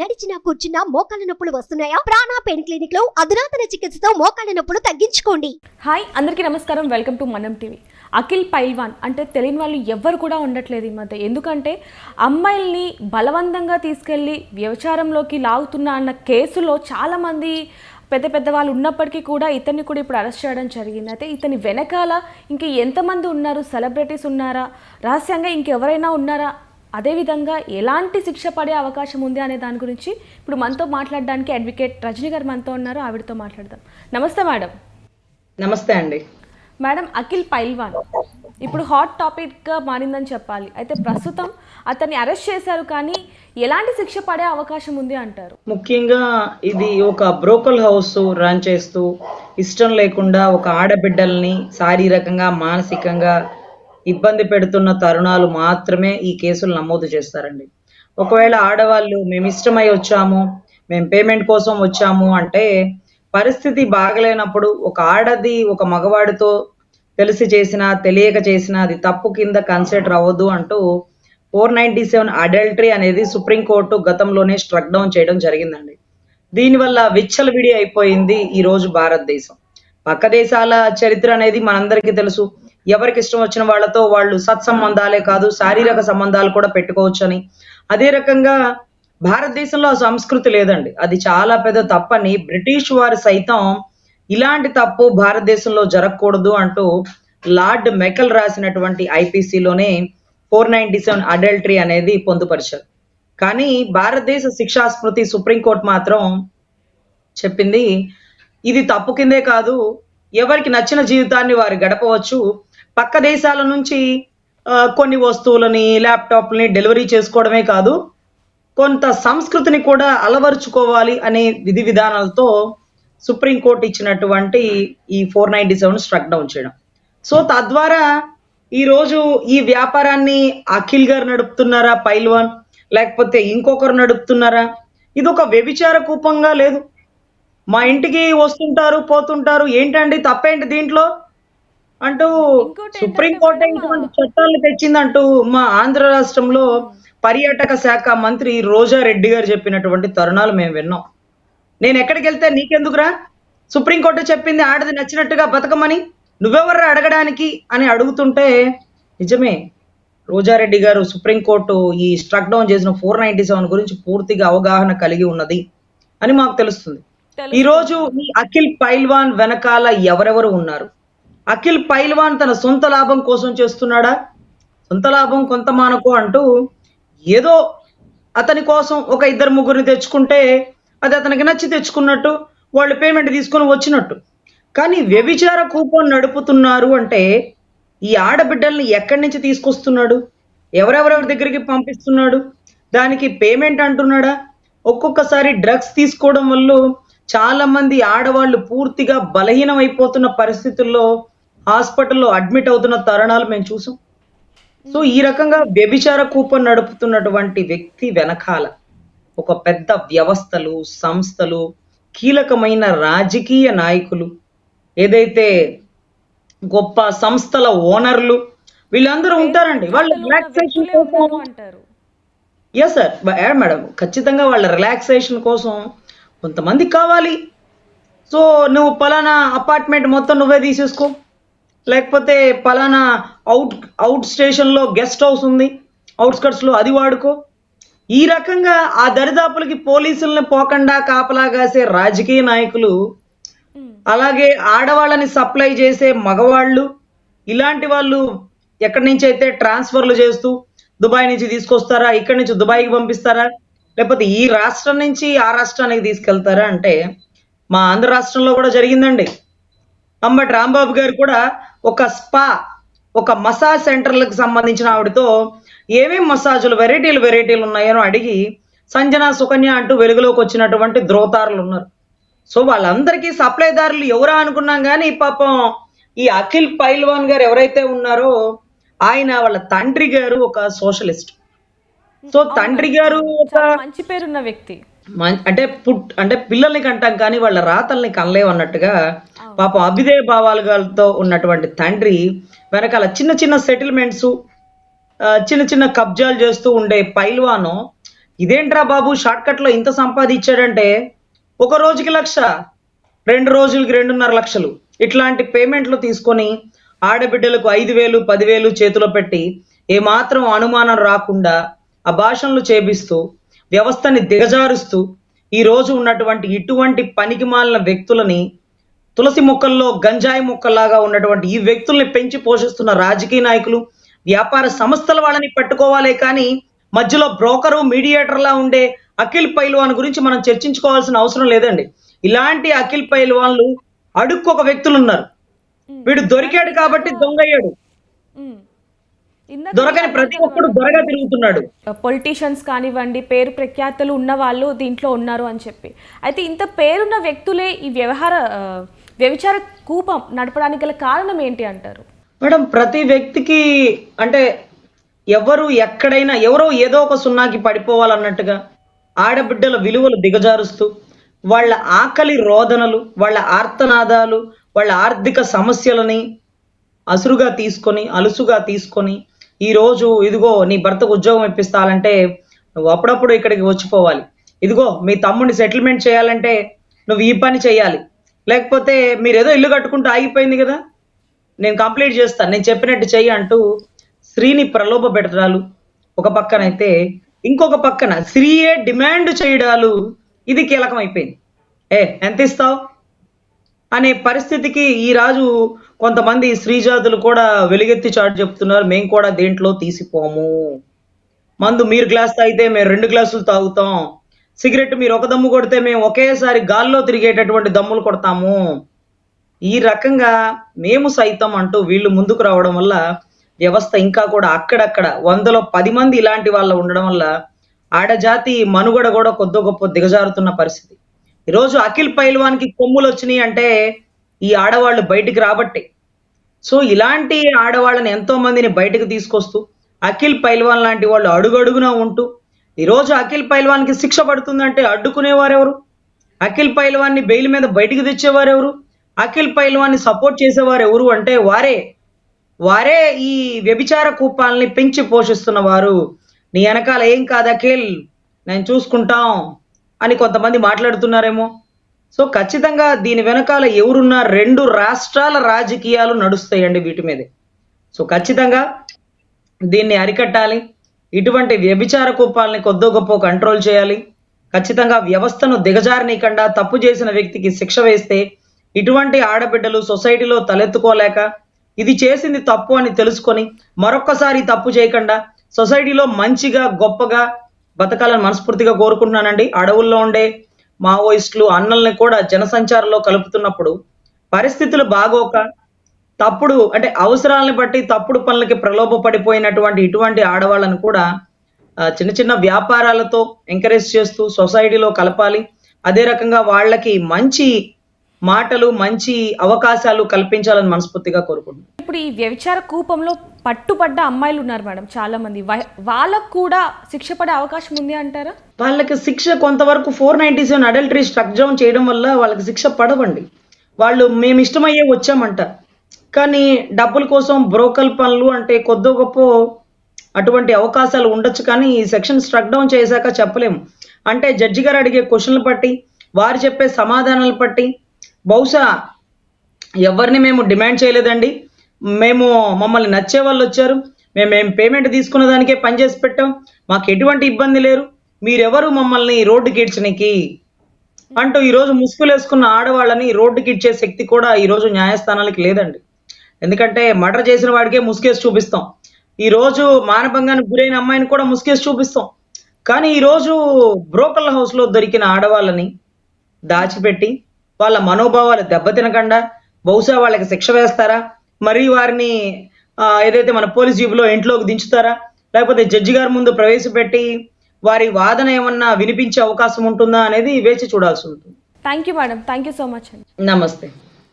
నడిచినా కూర్చున్నా మోకాళ్ళ నొప్పులు వస్తున్నాయా? ప్రాణా పెయిన్ క్లినిక్లో అధునాతన చికిత్సతో మోకాళ్ళ నొప్పులు తగ్గించుకోండి. హాయ్ అందరికీ నమస్కారం. Welcome to Manam TV. Akhil Pailwan అంటే తెలియని వాళ్ళు ఎవ్వరు కూడా ఉండట్లేదు ఈ మధ్య. ఎందుకంటే అమ్మాయిల్ని బలవంతంగా తీసుకెళ్ళి వ్యవచారంలోకి లాగుతున్నా అన్న కేసులో చాలామంది పెద్ద పెద్ద వాళ్ళు ఉన్నప్పటికీ కూడా ఇతన్ని కూడా ఇప్పుడు అరెస్ట్ చేయడం జరిగింది. అయితే ఇతని వెనకాల ఇంక ఎంతమంది ఉన్నారు? సెలబ్రిటీస్ ఉన్నారా? రహస్యంగా ఇంకెవరైనా ఉన్నారా? అదేవిధంగా ఎలాంటి శిక్ష పడే అవకాశం ఉంది అనే దాని గురించి ఇప్పుడు మనతో మాట్లాడడానికి అడ్వకేట్ రజనీ గారు మనతో ఉన్నారు. ఆవిడతో మాట్లాడదాం. నమస్తే మేడం. నమస్తే అండి. మేడం అఖిల్ పైల్వాన్. ఇప్పుడు హాట్ టాపిక్గా మారిందని చెప్పాలి. అయితే ప్రస్తుతం అతన్ని అరెస్ట్ చేశారు కానీ ఎలాంటి శిక్ష పడే అవకాశం ఉంది అంటారు? ముఖ్యంగా ఇది ఒక బ్రోకల్ హౌస్ రన్ చేస్తూ ఇష్టం లేకుండా ఒక ఆడబిడ్డల్ని శారీరకంగా మానసికంగా ఇబ్బంది పెడుతున్న తరుణాలు మాత్రమే ఈ కేసులు నమోదు చేస్తారండి. ఒకవేళ ఆడవాళ్ళు మేము ఇష్టమై వచ్చాము మేము పేమెంట్ కోసం వచ్చాము అంటే పరిస్థితి బాగలేనప్పుడు ఒక ఆడది ఒక మగవాడితో తెలిసి చేసినా తెలియక చేసినా అది తప్పు కింద కన్సిడర్ అవ్వదు అంటూ ఫోర్ నైన్టీ సెవెన్ అడల్టరీ అనేది సుప్రీంకోర్టు గతంలోనే స్ట్రక్ డౌన్ చేయడం జరిగిందండి. దీనివల్ల విచ్చలవిడి అయిపోయింది ఈ రోజు భారతదేశం. పక్క దేశాల చరిత్ర అనేది మనందరికీ తెలుసు. ఎవరికి ఇష్టం వచ్చిన వాళ్ళతో వాళ్ళు సత్సంబంధాలే కాదు శారీరక సంబంధాలు కూడా పెట్టుకోవచ్చని. అదే రకంగా భారతదేశంలో ఆ సంస్కృతి లేదండి. అది చాలా పెద్ద తప్పని బ్రిటిష్ వారు సైతం ఇలాంటి తప్పు భారతదేశంలో జరగకూడదు అంటూ లార్డ్ మెకల్ రాసినటువంటి ఐపీసీలోనే ఫోర్ నైన్టీ సెవెన్ అడల్టరీ అనేది పొందుపరిచారు. కానీ భారతదేశ శిక్షా స్మృతి సుప్రీంకోర్టు మాత్రం చెప్పింది ఇది తప్పు కిందే కాదు ఎవరికి నచ్చిన జీవితాన్ని వారు గడపవచ్చు పక్క దేశాల నుంచి కొన్ని వస్తువులని ల్యాప్టాప్లని డెలివరీ చేసుకోవడమే కాదు కొంత సంస్కృతిని కూడా అలవరుచుకోవాలి అనే విధి విధానాలతో సుప్రీంకోర్టు ఇచ్చినటువంటి ఈ four ninety seven struck down చేయడం. సో తద్వారా ఈరోజు ఈ వ్యాపారాన్ని అఖిల్ గారు నడుపుతున్నారా పైల్వాన్? లేకపోతే ఇంకొకరు నడుపుతున్నారా? ఇది ఒక వ్యభిచార కూపంగా లేదు. మా ఇంటికి వస్తుంటారు పోతుంటారు. ఏంటండి తప్పేంటి దీంట్లో? అంటూ సుప్రీంకోర్టు ఇటువంటి చట్టాలు తెచ్చిందంటూ మా ఆంధ్ర రాష్ట్రంలో పర్యాటక శాఖ మంత్రి రోజా రెడ్డి గారు చెప్పినటువంటి తరుణాలు మేము విన్నాం. నేను ఎక్కడికి వెళ్తే నీకెందుకురా? సుప్రీంకోర్టు చెప్పింది ఆడది నచ్చినట్టుగా బతకమని నువ్వెవర్రా అడగడానికి అని అడుగుతుంటే నిజమే రోజారెడ్డి గారు సుప్రీంకోర్టు ఈ స్ట్రక్ డౌన్ చేసిన ఫోర్ నైన్టీ సెవెన్ గురించి పూర్తిగా అవగాహన కలిగి ఉన్నది అని మాకు తెలుస్తుంది. ఈ రోజు ఈ అఖిల్ పైల్వాన్ వెనకాల ఎవరెవరు ఉన్నారు? అఖిల్ పైల్వాన్ తన సొంత లాభం కోసం చేస్తున్నాడా? సొంత లాభం కొంత మానకు అంటూ ఏదో అతని కోసం ఒక ఇద్దరు ముగ్గురిని తెచ్చుకుంటే అది అతనికి నచ్చి తెచ్చుకున్నట్టు వాళ్ళు పేమెంట్ తీసుకొని వచ్చినట్టు. కానీ వ్యభిచార కూపం నడుపుతున్నారు అంటే ఈ ఆడబిడ్డల్ని ఎక్కడి నుంచి తీసుకొస్తున్నాడు? ఎవరెవరెవరి దగ్గరికి పంపిస్తున్నాడు? దానికి పేమెంట్ అంటున్నాడా? ఒక్కొక్కసారి డ్రగ్స్ తీసుకోవడం వల్ల చాలా మంది ఆడవాళ్ళు పూర్తిగా బలహీనం అయిపోతున్న పరిస్థితుల్లో హాస్పిటల్లో అడ్మిట్ అవుతున్న తరుణాలు మేము చూసాం. సో ఈ రకంగా వ్యభిచార కూపన్ నడుపుతున్నటువంటి వ్యక్తి వెనకాల ఒక పెద్ద వ్యవస్థలు సంస్థలు కీలకమైన రాజకీయ నాయకులు ఏదైతే గొప్ప సంస్థల ఓనర్లు వీళ్ళందరూ ఉంటారండి. వాళ్ళ రిలాక్సేషన్ కోసం అంటారు. ఎస్ సార్ మేడం ఖచ్చితంగా వాళ్ళ రిలాక్సేషన్ కోసం కొంతమంది కావాలి. సో నువ్వు పలానా అపార్ట్మెంట్ మొత్తం నువ్వే తీసేసుకో. లేకపోతే పలానా అవుట్ అవుట్ స్టేషన్లో గెస్ట్ హౌస్ ఉంది అవుట్స్కట్స్లో అది వాడుకో. ఈ రకంగా ఆ దరిదాపులకి పోలీసుల్ని పోకుండా కాపలా కాసే రాజకీయ నాయకులు అలాగే ఆడవాళ్ళని సప్లై చేసే మగవాళ్ళు ఇలాంటి వాళ్ళు ఎక్కడి నుంచి అయితే ట్రాన్స్ఫర్లు చేస్తూ దుబాయ్ నుంచి తీసుకొస్తారా ఇక్కడి నుంచి దుబాయ్కి పంపిస్తారా లేకపోతే ఈ రాష్ట్రం నుంచి ఆ రాష్ట్రానికి తీసుకెళ్తారా అంటే మా ఆంధ్ర రాష్ట్రంలో కూడా జరిగిందండి. అంబటి రాంబాబు గారు కూడా ఒక స్పా ఒక మసాజ్ సెంటర్లకు సంబంధించిన ఆవిడతో ఏమేం మసాజులు వెరైటీలు వెరైటీలు ఉన్నాయో అడిగి సంజన సుకన్య అంటూ వెలుగులోకి వచ్చినటువంటి ద్రోతారులు ఉన్నారు. సో వాళ్ళందరికీ సప్లైదారులు ఎవరా అనుకున్నాం కానీ పాపం ఈ అఖిల్ పైల్వాన్ గారు ఎవరైతే ఉన్నారో ఆయన వాళ్ళ తండ్రి గారు ఒక సోషలిస్ట్. సో తండ్రి గారు ఒక మంచి పేరున్న వ్యక్తి. అంటే పుట్ అంటే పిల్లల్ని కంటాం కానీ వాళ్ళ రాతల్ని కనలేవు అన్నట్టుగా పాపం అభిదయ భావాలతో ఉన్నటువంటి తండ్రి వెనకాల చిన్న చిన్న సెటిల్మెంట్స్ చిన్న చిన్న కబ్జాలు చేస్తూ ఉండే పైల్వాను ఇదేంట్రా బాబు షార్ట్ కట్లో ఇంత సంపాదించాడంటే ఒక రోజుకి లక్ష రెండు రోజులకి రెండున్నర లక్షలు. ఇట్లాంటి పేమెంట్లు తీసుకొని ఆడబిడ్డలకు ఐదు వేలు పదివేలు చేతిలో పెట్టి ఏమాత్రం అనుమానం రాకుండా అభాషణలు చేపిస్తూ వ్యవస్థని దిగజారుస్తూ ఈ రోజు ఉన్నటువంటి ఇటువంటి పనికి మాలిన వ్యక్తులని తులసి మొక్కల్లో గంజాయి మొక్కల్లాగా ఉన్నటువంటి ఈ వ్యక్తుల్ని పెంచి పోషిస్తున్న రాజకీయ నాయకులు వ్యాపార సంస్థల వాళ్ళని పట్టుకోవాలే కానీ మధ్యలో బ్రోకరు మీడియేటర్లా ఉండే అఖిల్ పైల్వాన్ గురించి మనం చర్చించుకోవాల్సిన అవసరం లేదండి. ఇలాంటి అఖిల్ పైల్వాన్లు అడుక్కు ఒక వ్యక్తులు ఉన్నారు వీడు దొరికాడు కాబట్టి దొంగయ్యాడు. దొరకని ప్రతి ఒక్కడు దొరగా తిరుగుతున్నాడు. పొలిటీషియన్స్ కానివ్వండి పేరు ప్రఖ్యాతులు ఉన్న వాళ్ళు దీంట్లో ఉన్నారు అని చెప్పి. అయితే ఇంత పేరున్న వ్యక్తులే ఈ వ్యవహార వ్యభిచార కూపం నడపడానికి గల కారణం ఏంటి అంటారు? మేడం ప్రతి వ్యక్తికి అంటే ఎవరు ఎక్కడైనా ఎవరో ఏదో ఒక సున్నాకి పడిపోవాలన్నట్టుగా ఆడబిడ్డల విలువలు దిగజారుస్తూ వాళ్ళ ఆకలి రోదనలు వాళ్ళ ఆర్తనాదాలు వాళ్ళ ఆర్థిక సమస్యలని అసురుగా తీసుకొని అలుసుగా తీసుకొని ఈ రోజు ఇదిగో నీ భర్తకు ఉద్యోగం ఇప్పిస్తానంటే నువ్వు అప్పుడప్పుడు ఇక్కడికి వచ్చిపోవాలి. ఇదిగో మీ తమ్ముడిని సెటిల్మెంట్ చేయాలంటే నువ్వు ఈ పని చేయాలి. లేకపోతే మీరు ఏదో ఇల్లు కట్టుకుంటూ ఆగిపోయింది కదా? నేను కంప్లీట్ చేస్తాను నేను చెప్పినట్టు చెయ్యి అంటూ స్త్రీని ప్రలోభ పెట్టడాలు ఒక పక్కనైతే ఇంకొక పక్కన స్త్రీయే డిమాండ్ చేయడాలు. ఇది కీలకం అయిపోయింది ఏ ఎంత ఇస్తావు? అనే పరిస్థితికి ఈ రాజు కొంతమంది స్త్రీజాతులు కూడా వెలుగెత్తి చాటు చెప్తున్నారు. మేము కూడా దేంట్లో తీసిపోము. మందు మీరు గ్లాస్ తాగితే మేము రెండు గ్లాసులు తాగుతాం. సిగరెట్ మీరు ఒక దమ్ము కొడితే మేము ఒకేసారి గాల్లో తిరిగేటటువంటి దమ్ములు కొడతాము. ఈ రకంగా మేము సైతం అంటూ వీళ్ళు ముందుకు రావడం వల్ల వ్యవస్థ ఇంకా కూడా అక్కడక్కడ వందలో పది మంది ఇలాంటి వాళ్ళు ఉండడం వల్ల ఆడజాతి మనుగడ కూడా కొద్ది గొప్ప దిగజారుతున్న పరిస్థితి. ఈరోజు అఖిల్ పైల్వాన్కి కొమ్ములు వచ్చినాయి అంటే ఈ ఆడవాళ్ళు బయటికి రాబట్టే. సో ఇలాంటి ఆడవాళ్ళని ఎంతో మందిని బయటకు తీసుకొస్తూ అఖిల్ పైల్వాన్ లాంటి వాళ్ళు అడుగడుగునా ఉంటూ ఈరోజు అఖిల్ పైల్వాన్కి శిక్ష పడుతుందంటే అడ్డుకునేవారెవరు అఖిల్ పైల్వాన్ని బెయిల్ మీద బయటికి తెచ్చేవారెవరు అఖిల్ పైల్వాన్ని సపోర్ట్ చేసేవారు ఎవరు అంటే వారే. వారే ఈ వ్యభిచార కూపాలని పెంచి పోషిస్తున్న వారు. నీ వెనకాల ఏం కాదు అఖిల్. నేను చూసుకుంటాం. అని కొంతమంది మాట్లాడుతున్నారేమో. సో ఖచ్చితంగా దీని వెనకాల ఎవరున్నా రెండు రాష్ట్రాల రాజకీయాలు నడుస్తాయండి వీటి మీదే. సో ఖచ్చితంగా దీన్ని అరికట్టాలి. ఇటువంటి వ్యభిచార కూపాలని కొద్దో గొప్ప కంట్రోల్ చేయాలి. ఖచ్చితంగా వ్యవస్థను దిగజారనీయకుండా తప్పు చేసిన వ్యక్తికి శిక్ష వేస్తే ఇటువంటి ఆడబిడ్డలు సొసైటీలో తలెత్తుకోలేక ఇది చేసింది తప్పు అని తెలుసుకొని మరొక్కసారి తప్పు చేయకుండా సొసైటీలో మంచిగా గొప్పగా బతకాలని మనస్ఫూర్తిగా కోరుకుంటున్నానండి. అడవుల్లో ఉండే మావోయిస్టులు అన్నల్ని కూడా జనసంచారంలో కలుపుతున్నప్పుడు పరిస్థితులు బాగోక తప్పుడు అంటే అవసరాలను బట్టి తప్పుడు పనులకి ప్రలోభ పడిపోయినటువంటి ఇటువంటి ఆడవాళ్ళను కూడా చిన్న చిన్న వ్యాపారాలతో ఎంకరేజ్ చేస్తూ సొసైటీలో కలపాలి. అదే రకంగా వాళ్ళకి మంచి మాటలు మంచి అవకాశాలు కల్పించాలని మనస్ఫూర్తిగా కోరుకుంటున్నాను. ఇప్పుడు ఈ వ్యభిచార కూపంలో పట్టుపడ్డ అమ్మాయిలు ఉన్నారు మేడం చాలా మంది వాళ్ళకు కూడా శిక్ష పడే అవకాశం ఉంది అంటారా? వాళ్ళకి శిక్ష కొంతవరకు four ninety seven adultery struck down చేయడం వల్ల వాళ్ళకి శిక్ష పడవండి. వాళ్ళు మేము ఇష్టమయ్యే వచ్చామంట. కానీ డబ్బుల కోసం బ్రోకల్ పనులు అంటే కొద్దో గొప్ప అటువంటి అవకాశాలు ఉండొచ్చు కానీ ఈ సెక్షన్ స్ట్రక్ డౌన్ చేశాక చెప్పలేము. అంటే జడ్జి గారు అడిగే క్వశ్చన్లు బట్టి వారు చెప్పే సమాధానాలు బట్టి బహుశా ఎవరిని మేము డిమాండ్ చేయలేదండి. మేము మమ్మల్ని నచ్చే వాళ్ళు వచ్చారు. మేము మేము పేమెంట్ తీసుకున్న దానికే పనిచేసి పెట్టాం. మాకు ఎటువంటి ఇబ్బంది లేరు. మీరెవరు మమ్మల్ని రోడ్డుకి ఇడ్చనికి అంటూ ఈరోజు ముసుగులేసుకున్న ఆడవాళ్ళని రోడ్డుకి ఇచ్చే శక్తి కూడా ఈరోజు న్యాయస్థానాలకి లేదండి. ఎందుకంటే మర్డర్ చేసిన వాడికే ముసుగేసి చూపిస్తాం. ఈరోజు మానభంగానికి గురైన అమ్మాయిని కూడా ముసుగేసి చూపిస్తాం. కానీ ఈరోజు బ్రోకల్ హౌస్లో దొరికిన ఆడవాళ్ళని దాచిపెట్టి వాళ్ళ మనోభావాలు దెబ్బతినకుండా బహుశా వాళ్ళకి శిక్ష వేస్తారా? మరి వారిని ఏదైతే మన పోలీస్ జీబులో ఇంట్లోకి దించుతారా? లేకపోతే జడ్జి గారి ముందు ప్రవేశపెట్టి వారి వాదన ఏమన్నా వినిపించే అవకాశం ఉంటుందా అనేది వేచి చూడాల్సి ఉంటుంది. Thank you madam thank you so much నమస్తే.